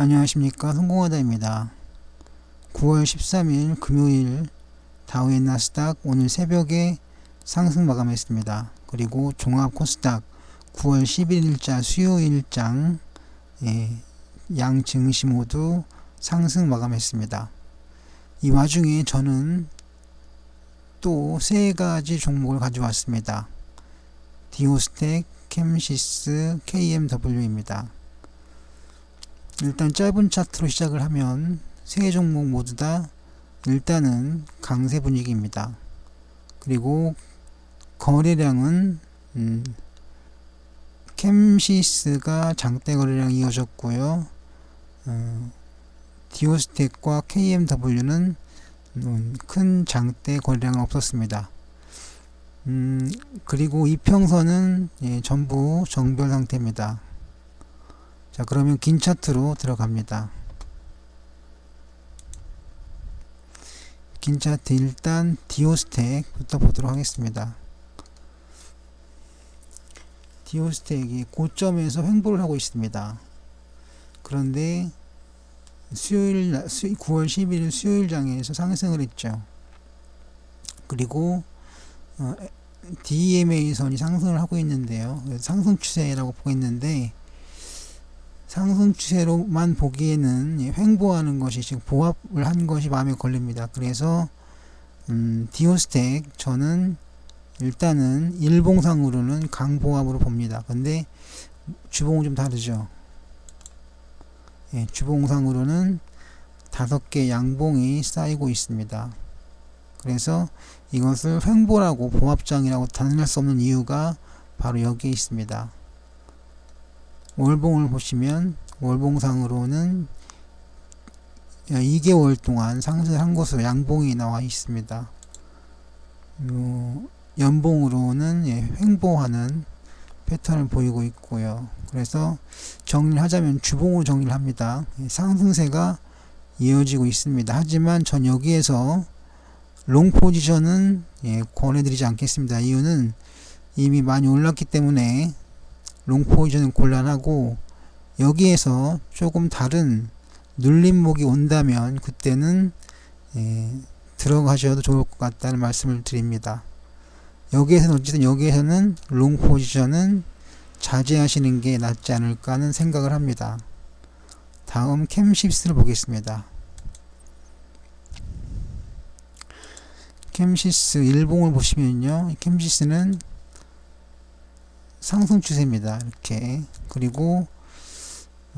안녕하십니까 성공하다입니다. 9월 13일 금요일 다우앤 나스닥 오늘 새벽에 상승 마감했습니다. 그리고 종합 코스닥 9월 11일자 수요일장 예, 양 증시 모두 상승 마감했습니다. 이 와중에 저는 또 세 가지 종목을 가져왔습니다. 디오스텍, 캠시스, KMW입니다. 일단 짧은 차트로 시작을 하면 세 종목 모두 다 일단은 강세 분위기입니다. 그리고 거래량은 음, 캠시스가 장대 거래량 이어졌고요. 어, 디오스텍과 KMW는 음, 큰 장대 거래량은 없었습니다. 음, 그리고 이평선은 예, 전부 정별 상태입니다. 자, 그러면 긴 차트로 들어갑니다. 긴 차트 일단 디오스텍부터 보도록 하겠습니다. 디오스텍이 고점에서 횡보를 하고 있습니다. 그런데 수요일 9월 11일 수요일 장에서 상승을 했죠. 그리고 어, DMA 선이 상승을 하고 있는데요. 상승 추세라고 보고 있는데 상승 추세로만 보기에는 횡보하는 것이 지금 보합을 한 것이 마음에 걸립니다. 그래서 음, 디오스텍 저는 일단은 일봉상으로는 강보합으로 봅니다. 근데 주봉은 좀 다르죠. 예, 주봉상으로는 다섯 개 양봉이 쌓이고 있습니다. 그래서 이것을 횡보라고 보합장이라고 단언할 수 없는 이유가 바로 여기에 있습니다. 월봉을 보시면 월봉상으로는 2개월 동안 상승한 것으로 양봉이 나와 있습니다. 연봉으로는 예, 횡보하는 패턴을 보이고 있고요. 그래서 정리를 하자면 주봉으로 정리를 합니다. 상승세가 이어지고 있습니다. 하지만 전 여기에서 롱 포지션은 예, 권해드리지 않겠습니다. 이유는 이미 많이 올랐기 때문에 롱 포지션은 곤란하고 여기에서 조금 다른 눌림목이 온다면 그때는 예, 들어가셔도 좋을 것 같다는 말씀을 드립니다. 여기에서는 어쨌든 여기에서는 롱 포지션은 자제하시는 게 낫지 않을까 하는 생각을 합니다. 다음 캠십스를 보겠습니다. 캠시스 일봉을 보시면요. 캠시스는 상승 추세입니다. 이렇게. 그리고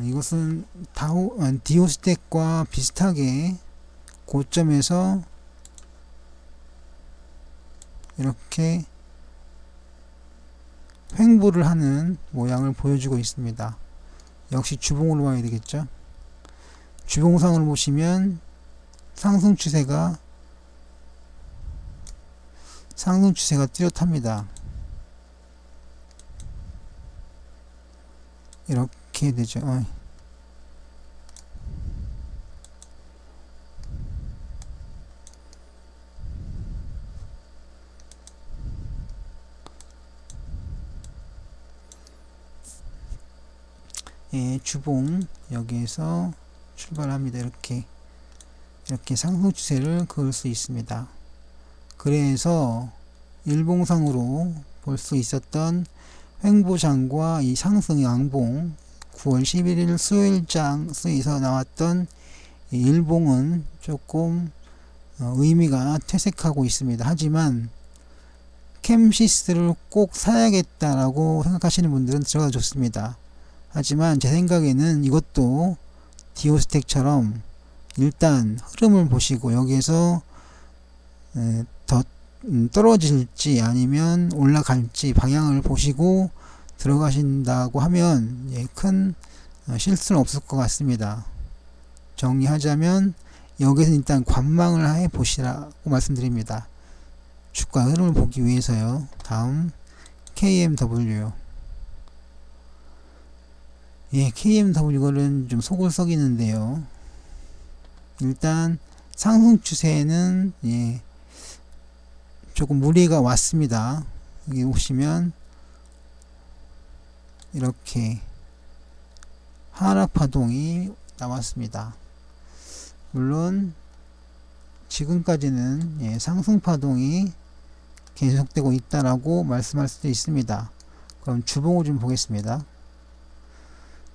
이것은 다우, 어, 디오스텍과 비슷하게 고점에서 이렇게 횡보를 하는 모양을 보여주고 있습니다. 역시 주봉으로 봐야 되겠죠. 주봉상을 보시면 상승 추세가 상승 추세가 뚜렷합니다. 이렇게 되죠. 어이. 예, 주봉 여기에서 출발합니다. 이렇게 이렇게 상승 추세를 그을 수 있습니다. 그래서 일봉상으로 볼 수 있었던 횡보장과 이 상승 양봉 9월 11일 수요일장에서 나왔던 일봉은 조금 어, 의미가 퇴색하고 있습니다. 하지만 캠시스를 꼭 사야겠다라고 생각하시는 분들은 들어가 좋습니다. 하지만 제 생각에는 이것도 디오스텍처럼 일단 흐름을 보시고 여기에서 더 음, 떨어질지 아니면 올라갈지 방향을 보시고 들어가신다고 하면 예, 큰 어, 실수는 없을 것 같습니다. 정리하자면 여기서 일단 관망을 해 보시라고 말씀드립니다. 주가 흐름을 보기 위해서요. 다음 KMW 예, KMW 이거는 좀 속을 썩이는데요. 일단 상승 추세는 예, 조금 무리가 왔습니다. 여기 보시면 이렇게 하락 파동이 나왔습니다. 물론 지금까지는 예, 상승 파동이 계속되고 있다라고 말씀할 수도 있습니다. 그럼 주봉을 좀 보겠습니다.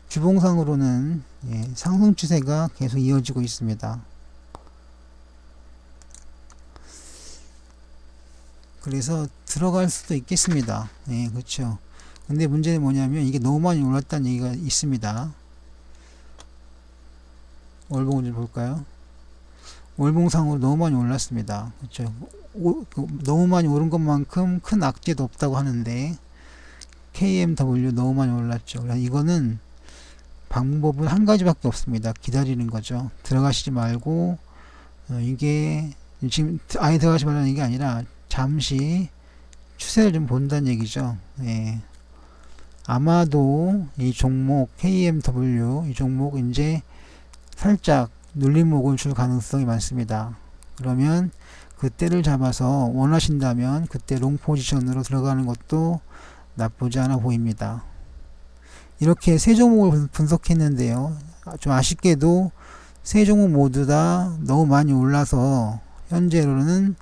주봉상으로는 예, 상승 추세가 계속 이어지고 있습니다. 그래서 들어갈 수도 있겠습니다. 예, 그렇죠. 근데 문제는 뭐냐면 이게 너무 많이 올랐다는 얘기가 있습니다. 월봉을 좀 볼까요? 월봉상으로 너무 많이 올랐습니다. 그렇죠. 오, 그 너무 많이 오른 것만큼 큰 악재도 없다고 하는데 KMW 너무 많이 올랐죠. 이거는 방법은 한 가지밖에 없습니다. 기다리는 거죠. 들어가시지 말고 어, 이게 지금 아예 들어가지 말라는 게 아니라 잠시 추세를 좀 본다는 얘기죠. 예. 아마도 이 종목 KMW 이 종목 이제 살짝 눌림목을 줄 가능성이 많습니다. 그러면 그때를 잡아서 원하신다면 그때 롱 포지션으로 들어가는 것도 나쁘지 않아 보입니다. 이렇게 세 종목을 분석했는데요. 좀 아쉽게도 세 종목 모두 다 너무 많이 올라서 현재로는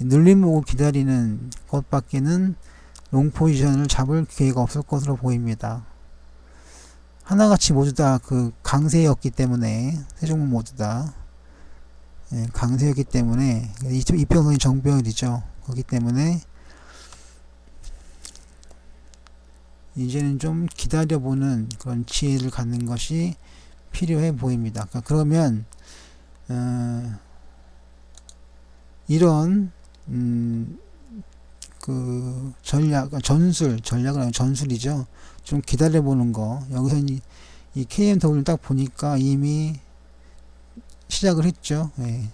눌림목을 기다리는 것밖에는 롱 포지션을 잡을 기회가 없을 것으로 보입니다. 하나같이 모두 다 그 강세였기 때문에 세 종목 모두 다 예, 강세였기 때문에 이평선이 정배열이죠. 그렇기 때문에 이제는 좀 기다려보는 그런 지혜를 갖는 것이 필요해 보입니다. 그러니까 그러면 어, 이런 음, 그 전략 전술 전략은 전술이죠. 좀 기다려보는 거 여기서 이, 이 KMW를 딱 보니까 이미 시작을 했죠. 예.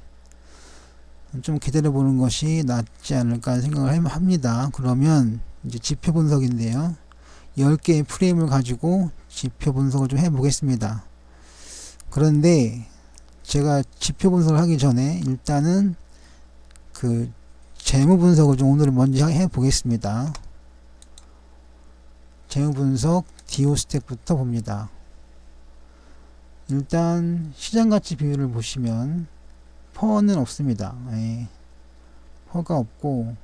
좀 기다려보는 것이 낫지 않을까 생각을 합니다. 그러면 이제 지표 분석인데요. 10개의 프레임을 가지고 지표 분석을 좀 해보겠습니다. 그런데 제가 지표 분석을 하기 전에 일단은 그 재무 분석을 좀 오늘 먼저 해 보겠습니다. 재무 분석 디오 스택부터 봅니다. 일단 시장 가치 비율을 보시면 퍼는 없습니다. 예. 퍼가 없고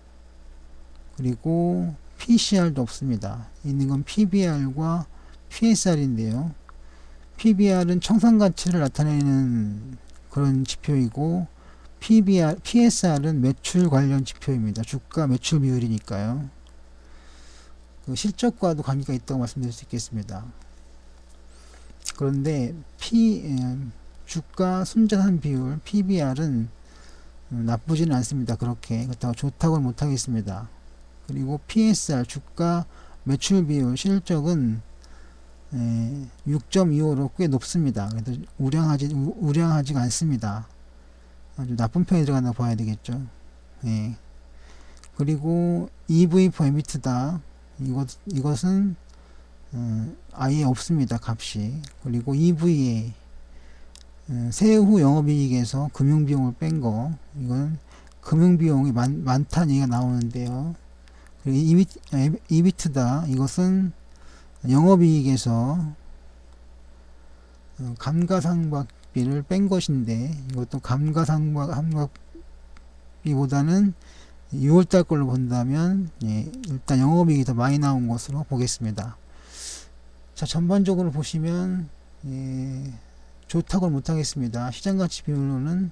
그리고 PCR도 없습니다. 있는 건 PBR과 PSR인데요. PBR은 청산 가치를 나타내는 그런 지표이고 PBR, PSR은 매출 관련 지표입니다. 주가 매출 비율이니까요. 그 실적과도 관계가 있다고 말씀드릴 수 있겠습니다. 그런데 P 주가 순자산 비율 PBR은 음, 나쁘지는 않습니다. 그렇게 그렇다고 좋다고는 못하겠습니다. 그리고 PSR 주가 매출 비율 실적은 6.25로 꽤 높습니다. 그래도 우량하지 우량하지가 않습니다. 아주 나쁜 편에 들어간다 봐야 되겠죠. 예. 그리고 EV 퍼 에미트다. 이것 이것은 어, 아예 없습니다. 값이. 그리고 EVA 어, 세후 영업이익에서 금융비용을 뺀 거 이건 금융비용이 많, 많다는 얘기가 나오는데요. 그리고 이비트, 다 이것은 영업이익에서 어, 감가상각 비를 뺀 것인데 이것도 감가상각비보다는 6월달 걸로 본다면 예, 일단 영업이익이 더 많이 나온 것으로 보겠습니다. 자 전반적으로 보시면 예, 좋다고는 못하겠습니다. 시장가치 비율로는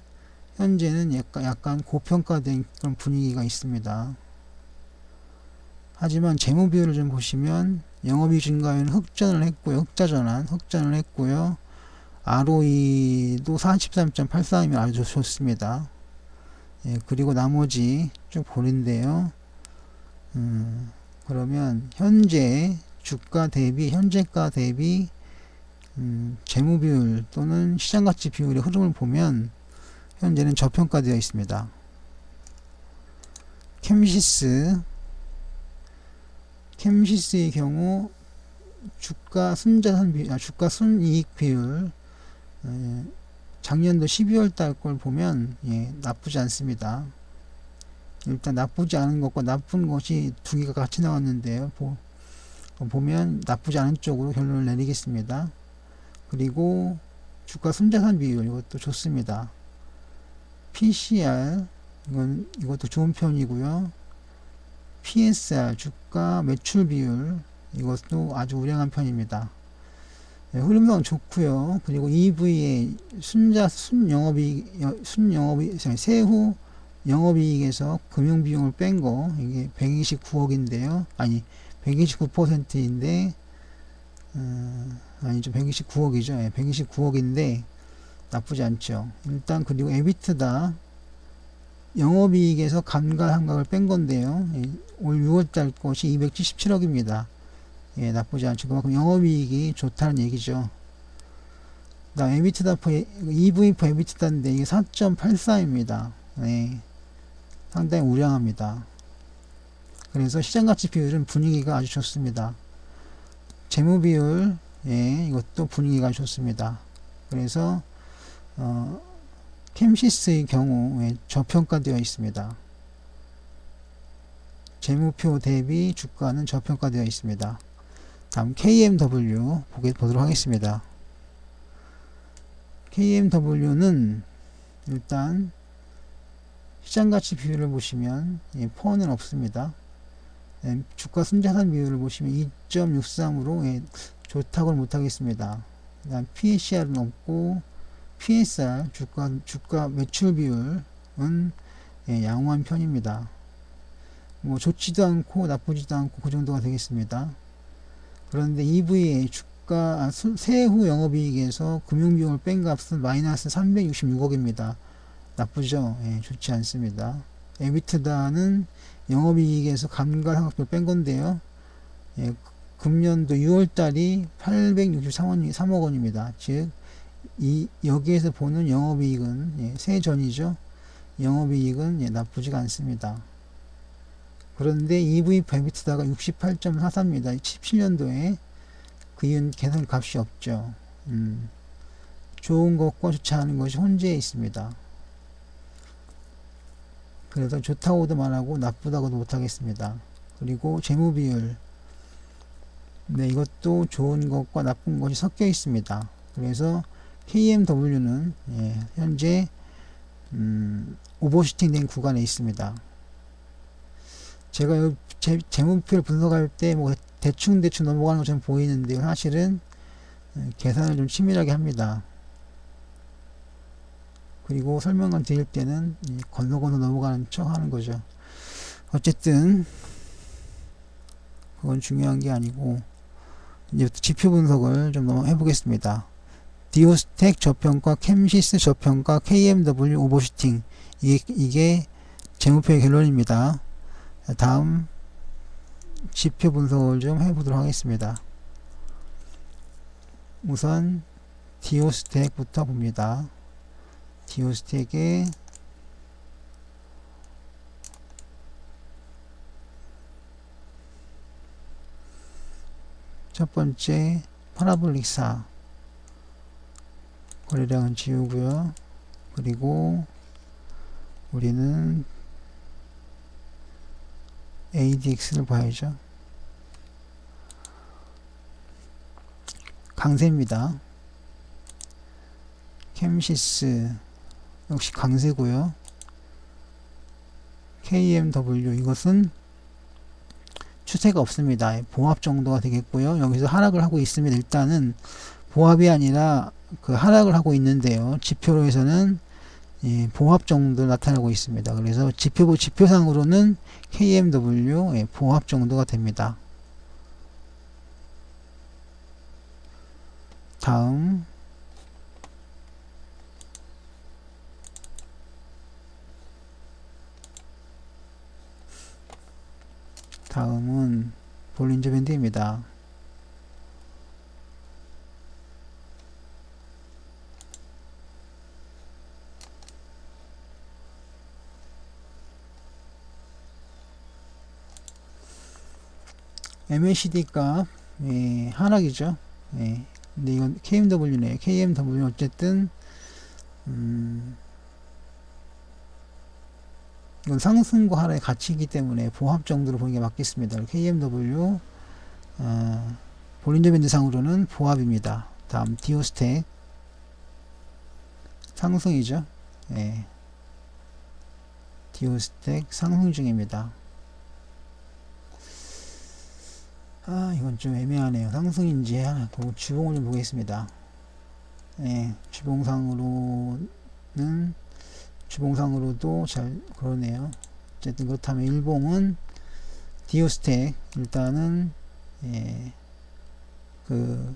현재는 약간, 약간 고평가된 그런 분위기가 있습니다. 하지만 재무 비율을 좀 보시면 영업이익 증가율은 흑전을 했고요. 흑자 전환, 흑전을 했고요. ROE도 43.84이면 아주 좋습니다. 예, 그리고 나머지 쭉 보는데요. 음, 그러면 현재 주가 대비, 현재가 대비 음, 재무 비율 또는 시장 가치 비율의 흐름을 보면 현재는 저평가되어 있습니다. 캠시스 캠시스의 경우 주가 순자산 비, 아, 주가 순이익 비율 에, 작년도 12월 달 걸 보면 예, 나쁘지 않습니다. 일단 나쁘지 않은 것과 나쁜 것이 두 개가 같이 나왔는데요. 보, 보면 나쁘지 않은 쪽으로 결론을 내리겠습니다. 그리고 주가 순자산 비율 이것도 좋습니다. PCR 이건 이것도 좋은 편이고요. PSR 주가 매출 비율 이것도 아주 우량한 편입니다. 네, 흐름상 좋고요. 그리고 EV의 순자 순영업이익 아니, 세후 영업이익에서 금융비용을 뺀 거 이게 129억인데요. 아니 129%인데 음, 아니죠 129억이죠. 예, 129억인데 나쁘지 않죠. 일단 그리고 에비트다 영업이익에서 감가 한각을 뺀 건데요. 예, 올 6월달 것이 277억입니다. 예, 나쁘지 않죠. 그만큼 영업이익이 좋다는 얘기죠. 나 에비트다 퍼 EV 퍼 에비트다인데 이게 4.84입니다. 네, 상당히 우량합니다. 그래서 시장가치 비율은 분위기가 아주 좋습니다. 재무 비율, 예, 이것도 분위기가 좋습니다. 그래서 어, 캠시스의 경우 예, 저평가되어 있습니다. 재무표 대비 주가는 저평가되어 있습니다. 다음 KMW 보게 보도록 하겠습니다. KMW는 일단 시장가치 비율을 보시면 예, 포는 없습니다. 예, 주가 순자산 비율을 보시면 2.63으로 예, 좋다고는 못하겠습니다. 그다음 PCR은 없고 PSR 주가 주가 매출 비율은 예, 양호한 편입니다. 뭐 좋지도 않고 나쁘지도 않고 그 정도가 되겠습니다. 그런데 EV의 주가 아, 수- 세후 영업이익에서 금융비용을 뺀 값은 마이너스 366억입니다. 나쁘죠? 예, 좋지 않습니다. 에비트다는 영업이익에서 감가상각비를 뺀 건데요. 예, 금년도 6월달이 863원, 3억 원입니다. 즉, 이, 여기에서 보는 영업이익은, 예, 세전이죠. 영업이익은, 예, 나쁘지가 않습니다. 그런데 EV 베비트다가 68.44입니다. 17년도에 그 이유는 계산 값이 없죠. 음, 좋은 것과 좋지 않은 것이 혼재해 있습니다. 그래서 좋다고도 말하고 나쁘다고도 못하겠습니다. 그리고 재무 비율. 네, 이것도 좋은 것과 나쁜 것이 섞여 있습니다. 그래서 KMW는 예, 현재 음, 오버슈팅 된 구간에 있습니다. 제가 요 재, 재무표를 분석할 때 뭐 대충 대충 넘어가는 것처럼 보이는데요. 사실은 예, 계산을 좀 치밀하게 합니다. 그리고 설명을 드릴 때는 이 건너 건너 넘어가는 척 하는 거죠. 어쨌든 그건 중요한 게 아니고 이제부터 지표 분석을 좀 해보겠습니다. 디오스텍 저평가, 캠시스 저평가, KMW 오버슈팅 이게, 이게 재무표의 결론입니다. 자, 다음 지표 분석을 좀 해보도록 하겠습니다. 우선 디오스텍부터 봅니다. 디오스텍의 첫 번째 파라볼릭 4 거래량은 지우고요. 그리고 우리는 ADX를 봐야죠. 강세입니다. 캠시스 역시 강세고요. KMW 이것은 추세가 없습니다. 보합 정도가 되겠고요. 여기서 하락을 하고 있으면 일단은 보합이 아니라 그 하락을 하고 있는데요. 지표로 해서는 예, 보합 정도 나타나고 있습니다. 그래서 지표 지표상으로는 KMW 예, 보합 정도가 됩니다. 다음 다음은 볼린저 밴드입니다. MACD 값 예, 하락이죠. 예. 근데 이건 KMW네. KMW 어쨌든 음, 이건 상승과 하락의 가치이기 때문에 보합 정도로 보는 게 맞겠습니다. KMW 어, 볼린저 밴드 상으로는 보합입니다. 다음 디오스텍 상승이죠. 예. 디오스텍 상승 중입니다. 아 이건 좀 애매하네요. 상승인지 하나 그 주봉을 좀 보겠습니다. 예, 주봉상으로는 주봉상으로도 잘 그러네요. 어쨌든 그렇다면 일봉은 디오스텍 일단은 예, 그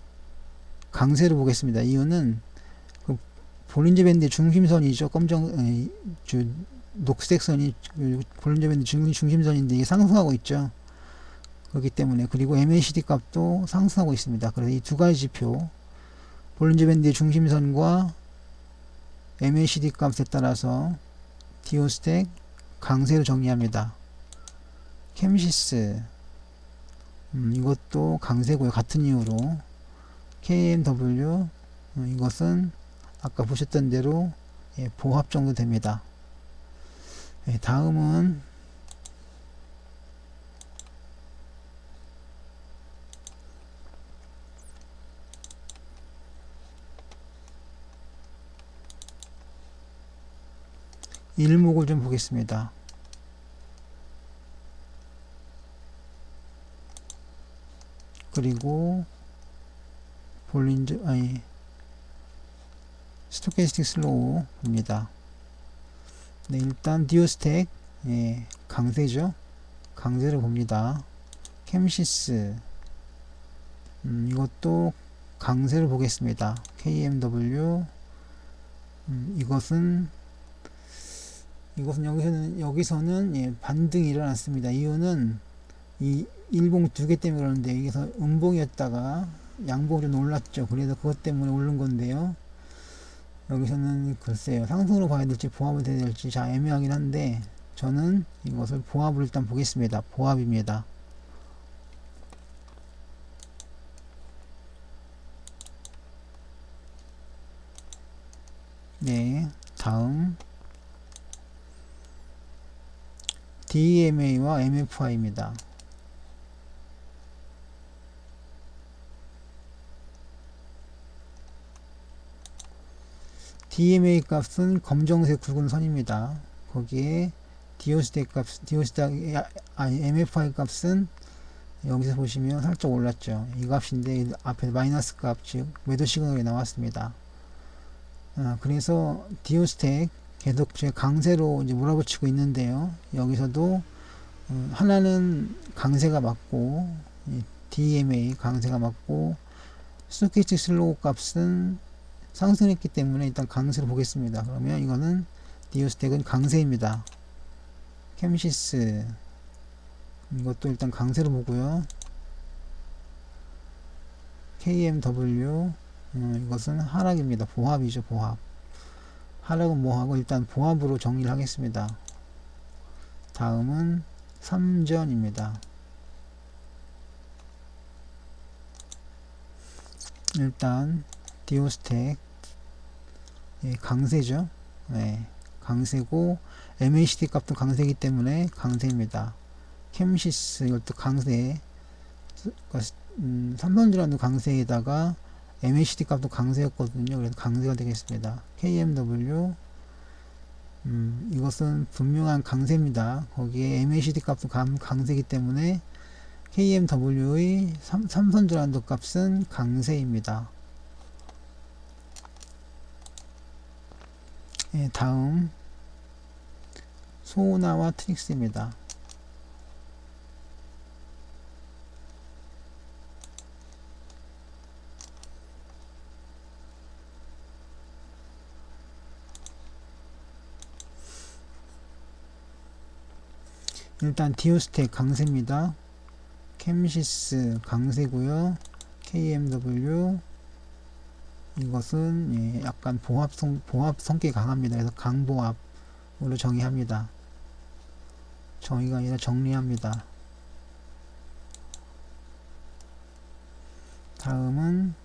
강세로 보겠습니다. 이유는 그 볼린저 밴드 중심선이죠. 검정 에, 주, 녹색 선이 그 볼린저 밴드 중, 중심선인데 이게 상승하고 있죠. 그렇기 때문에 그리고 MACD 값도 상승하고 있습니다. 그래서 이 두 가지 지표 볼린저 밴드의 중심선과 MACD 값에 따라서 디오스텍 강세로 정리합니다. 캠시스 음, 이것도 강세고요. 같은 이유로 KMW 어, 이것은 아까 보셨던 대로 예, 보합 정도 됩니다. 예, 다음은 일목을 좀 보겠습니다. 그리고 볼린저 아니 스토캐스틱 슬로우 봅니다. 네, 일단 디오스텍 예, 강세죠. 강세를 봅니다. 캠시스 음, 이것도 강세를 보겠습니다. KMW 음, 이것은 이것은 여기서는 여기서는 예, 반등이 일어났습니다. 이유는 이 일봉 두 개 때문에 그러는데 여기서 음봉이었다가 양봉이 좀 올랐죠. 그래서 그것 때문에 오른 건데요. 여기서는 글쎄요. 상승으로 봐야 될지 보합을 해야 될지 잘 애매하긴 한데 저는 이것을 보합을 일단 보겠습니다. 보합입니다. 네. 다음 DMA와 MFI입니다. DMA 값은 검정색 굵은 선입니다. 거기에 디오스텍 값, 디오스텍, 아니, MFI 값은 여기서 보시면 살짝 올랐죠. 이 값인데 앞에 마이너스 값, 즉 매도 시그널이 나왔습니다. 아, 그래서 디오스텍 계속 제 강세로 이제 몰아붙이고 있는데요. 여기서도 음, 하나는 강세가 맞고 DMA 강세가 맞고 스토키스틱 슬로우 값은 상승했기 때문에 일단 강세를 보겠습니다. 그러면 이거는 디오스텍은 강세입니다. 캠시스 이것도 일단 강세로 보고요. KMW 음, 이것은 하락입니다. 보합이죠. 보합. 하락은 뭐하고 일단 보합으로 정리를 하겠습니다. 다음은 삼전입니다. 일단 디오스텍 예, 강세죠. 네, 강세고 MACD 값도 강세이기 때문에 강세입니다. 캠시스 이것도 강세 음, 삼성전자도 강세에다가 MACD 값도 강세였거든요. 그래서 강세가 되겠습니다. KMW 음, 이것은 분명한 강세입니다. 거기에 MACD 값도 강, 강세이기 때문에 KMW의 삼, 삼성전자 값은 강세입니다. 예, 다음 소나와 트릭스입니다. 일단 디오스텍 강세입니다. 캠시스 강세고요. KMW 이것은 예, 약간 보합성 보합 성격이 강합니다. 그래서 강보합으로 정의합니다. 정의가 아니라 정리합니다. 다음은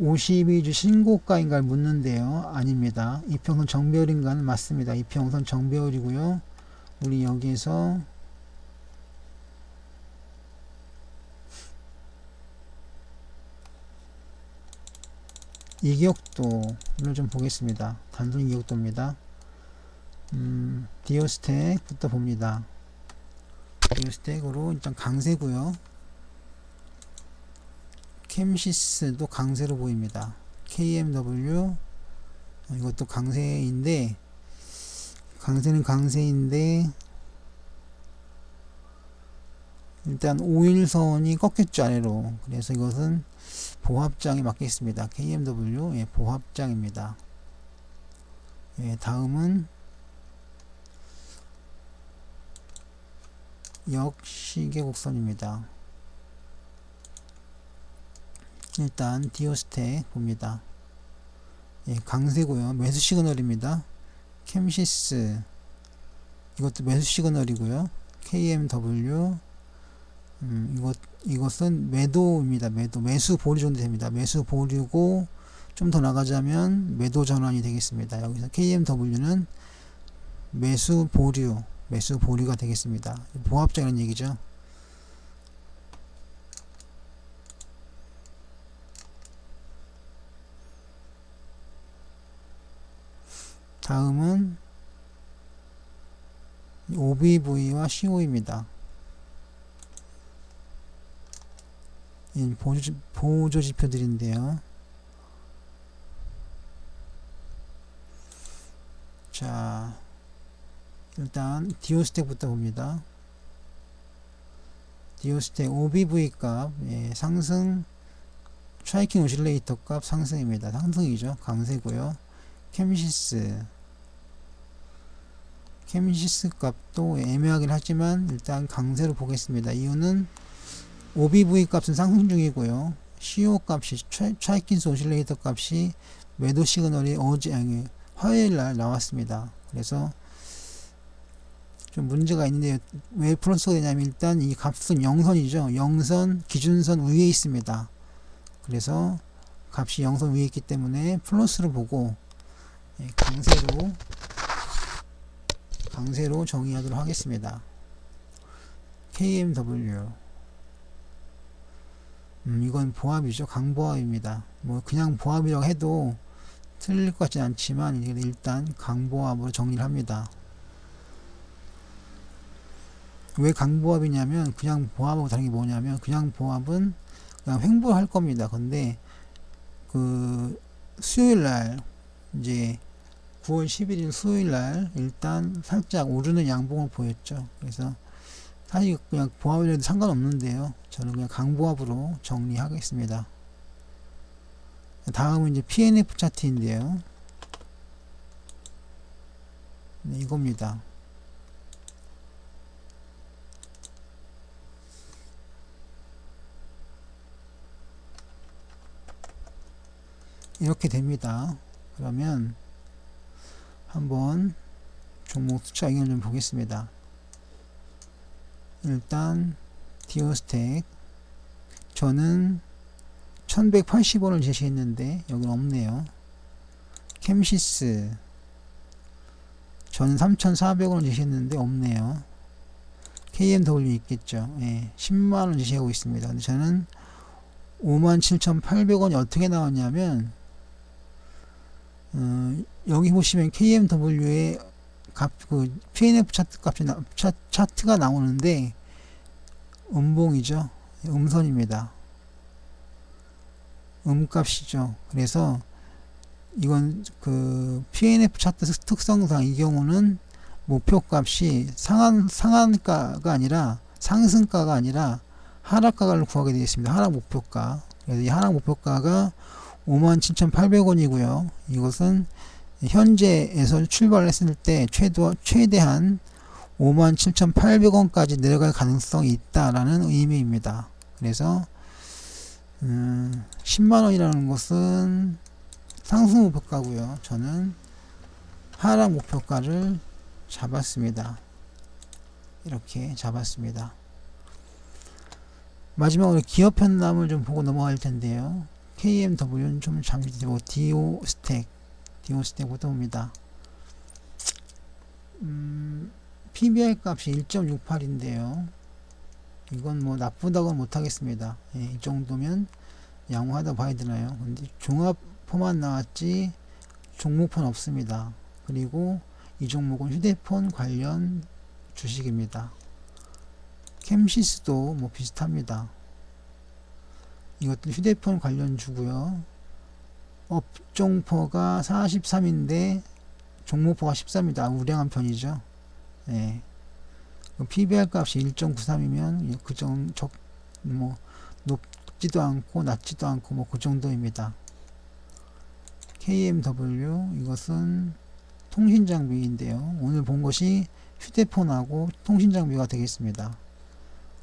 52주 신고가인가를 묻는데요. 아닙니다. 이평선 정배율인가는 맞습니다. 이평선 정배율이고요. 우리 여기에서 이격도를 좀 보겠습니다. 단순 이격도입니다. 음, 디오 스택부터 봅니다. 디오 스택으로 일단 강세고요. 캠시스도 강세로 보입니다. KMW 어, 이것도 강세인데 강세는 강세인데 일단 5일선이 꺾였죠 아래로. 그래서 이것은 보합장에 맞겠습니다. KMW 예, 보합장입니다. 예, 다음은 역시계 곡선입니다. 일단 디오스텍 봅니다. 예, 강세고요. 매수 시그널입니다 캠시스 이것도 매수 시그널이고요 KMW 음, 이것 이것은 매도입니다. 매도 매수 보류 정도 됩니다. 매수 보류고 좀 더 나가자면 매도 전환이 되겠습니다. 여기서 KMW는 매수 보류 매수 보류가 되겠습니다. 보합적인 얘기죠. 다음은 OBV와 CO입니다. 이 보조, 보조 지표들인데요. 자, 일단 디오스텍부터 봅니다. 디오스텍 OBV 값 예, 상승 트라이킹 오실레이터 값 상승입니다. 상승이죠. 강세고요. 캠시스 캠시스 값도 애매하긴 하지만 일단 강세로 보겠습니다. 이유는 OBV 값은 상승 중이고요. CO 값이 차이킨스 오실레이터 값이 매도 시그널이 어제 아니 화요일 날 나왔습니다. 그래서 좀 문제가 있는데 왜 플러스가 되냐면 일단 이 값은 영선이죠. 영선 기준선 위에 있습니다. 그래서 값이 영선 위에 있기 때문에 플러스를 보고 예, 강세로 강세로 정의하도록 하겠습니다. KMW 음, 이건 보합이죠. 강보합입니다. 뭐 그냥 보합이라고 해도 틀릴 것 같진 않지만 일단 강보합으로 정리를 합니다. 왜 강보합이냐면 그냥 보합하고 다른 게 뭐냐면 그냥 보합은 그냥 횡보할 겁니다. 근데 그 수요일 날 이제 9월 11일 수요일 날 일단 살짝 오르는 양봉을 보였죠. 그래서 사실 그냥 보합이라도 상관없는데요. 저는 그냥 강보합으로 정리하겠습니다. 다음은 이제 PNF 차트인데요. 네, 이겁니다. 이렇게 됩니다. 그러면 한번 종목 수차 의견 좀 보겠습니다. 일단 디오스텍 저는 1180원을 제시했는데 여기는 없네요. 캠시스 저는 3400원을 제시했는데 없네요. KMW 있겠죠. 예, 10만원 제시하고 있습니다. 근데 저는 57,800원이 어떻게 나왔냐면 어, 여기 보시면 KMW의 값, 그 PNF 차트 값이 나, 차, 차트가 나오는데 음봉이죠. 음선입니다. 음값이죠. 그래서 이건 그 PNF 차트 특성상 이 경우는 목표 값이 상한 상한가가 아니라 상승가가 아니라 하락가를 구하게 되겠습니다. 하락 목표가. 그래서 이 하락 목표가가 57,800원이고요. 이것은 현재에서 출발했을 때 최도, 최대한 57,800원까지 내려갈 가능성이 있다라는 의미입니다. 그래서 음, 10만원이라는 것은 상승 목표가고요. 저는 하락 목표가를 잡았습니다. 이렇게 잡았습니다. 마지막으로 기업 편남을 좀 보고 넘어갈 텐데요. KMW는 좀 뒤고 디오 스택, 디오 스택부터 봅니다. 음, PBR 값이 1.68인데요. 이건 뭐 나쁘다고 못하겠습니다. 예, 이 정도면 양호하다 봐야 되나요? 근데 종합 포만 나왔지 종목폰 없습니다. 그리고 이 종목은 휴대폰 관련 주식입니다. 캠시스도 뭐 비슷합니다. 이것도 휴대폰 관련 주고요. 업종포가 43인데 종목포가 13입니다. 우량한 편이죠. 예. PBR 값이 1.93이면 그정 적, 뭐 높지도 않고 낮지도 않고 뭐 그 정도입니다. KMW 이것은 통신 장비인데요. 오늘 본 것이 휴대폰하고 통신 장비가 되겠습니다.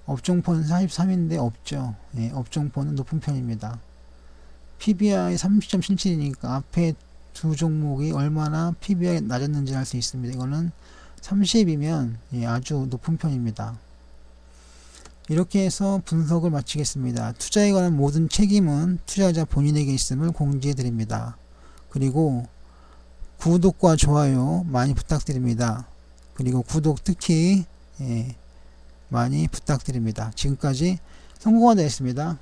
업종폰은 43인데 없죠. 예, 업종폰은 높은 편입니다. PBI 30.77이니까 앞에 두 종목이 얼마나 PBI 낮았는지 알 수 있습니다. 이거는 30이면 예, 아주 높은 편입니다. 이렇게 해서 분석을 마치겠습니다. 투자에 관한 모든 책임은 투자자 본인에게 있음을 공지해 드립니다. 그리고 구독과 좋아요 많이 부탁드립니다. 그리고 구독 특히 예, 많이 부탁드립니다. 지금까지 성공화 되었습니다.